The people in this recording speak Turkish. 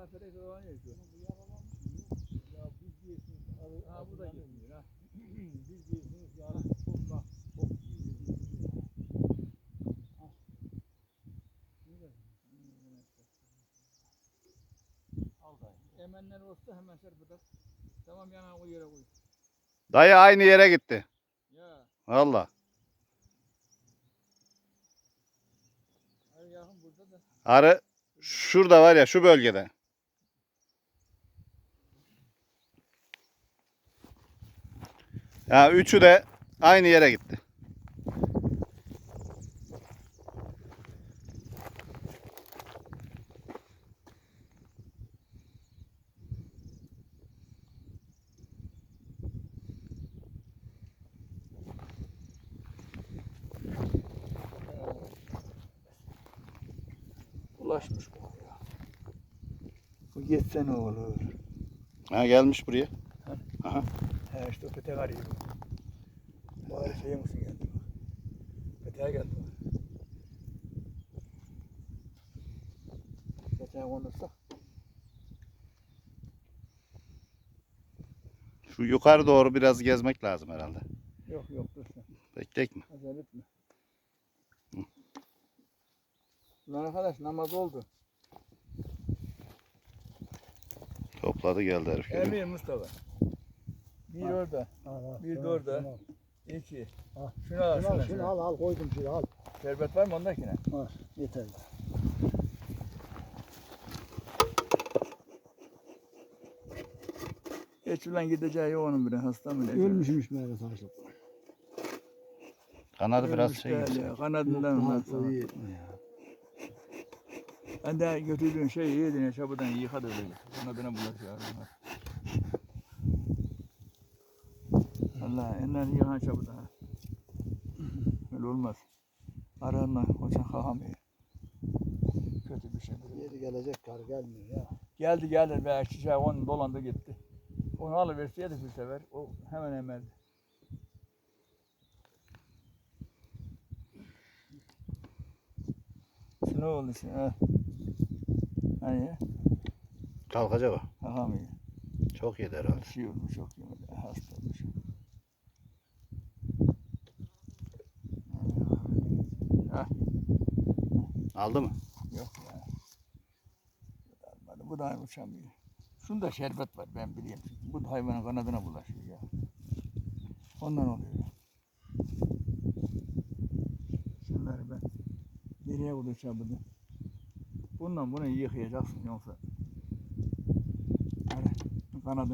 Ya Ferek olan ya şu. Ya biz diyorsunuz. arı- Ha bu da gitmiyor ha. Biz diyorsunuz ya topla. Top yiyor. Al dayı. Emenler olsa hemen serpeder. Tamam yana o yere koy. Dayı aynı yere gitti. Ya. Valla. Ay yakın burada da. Arı şurada var ya şu bölgede. Ya üçü de aynı yere gitti. Ulaşmış bu ya. Bu geçse ne olur? Ha gelmiş buraya. He işte o petek arıyor. Bari şey misin geldi. Peteğe geldi. Peteğe konursa. Şu yukarı doğru biraz gezmek lazım herhalde. Yok yok dur sen. Bekleyek mi? Acele etme. Lan arkadaş namaz oldu. Topladı geldi herif. Emir Mustafa. Bir orada. Al, al, Bir de orada. şunu al. iki. Al. Şunu al Şunu al, şunu. al, al koydum şunu al. Şerbet var mı ondakine? Al, yeter. Hiç ulan gideceği yok onun bile hasta mı? Ölmüşmüş meyve taşlık. Kanadı biraz şey. Kanadından sonra. iyi. Ben de götürdüğün şeyi yedin ya çabudan yıka da öyle. Kanadına bulaşıyor. Allah ellerini yıkan çabudan. ha. Öyle olmaz. Arağından koçan kakamıyor. Kötü bir şey. Yeri gelecek kar gelmiyor ya. Geldi geldi be çiçeği onun dolandı gitti. Onu alıverseydik bir sefer o hemen emerdi. Şu ne oldu şimdi? Ha. Hani? Kalkacak o. Kakamıyor. Çok yedi herhalde. Şey olmuş çok yemedi. Hasta olmuş. Aldı mı? Yok ya. Bu da uçamıyor. Şunda şerbet var ben biliyorum. Bu da hayvanın kanadına bulaşıyor ya. Ondan oluyor. Şunları ben nereye bulacağım bunu? Bundan bunu yıkayacaksın yoksa. Kanadını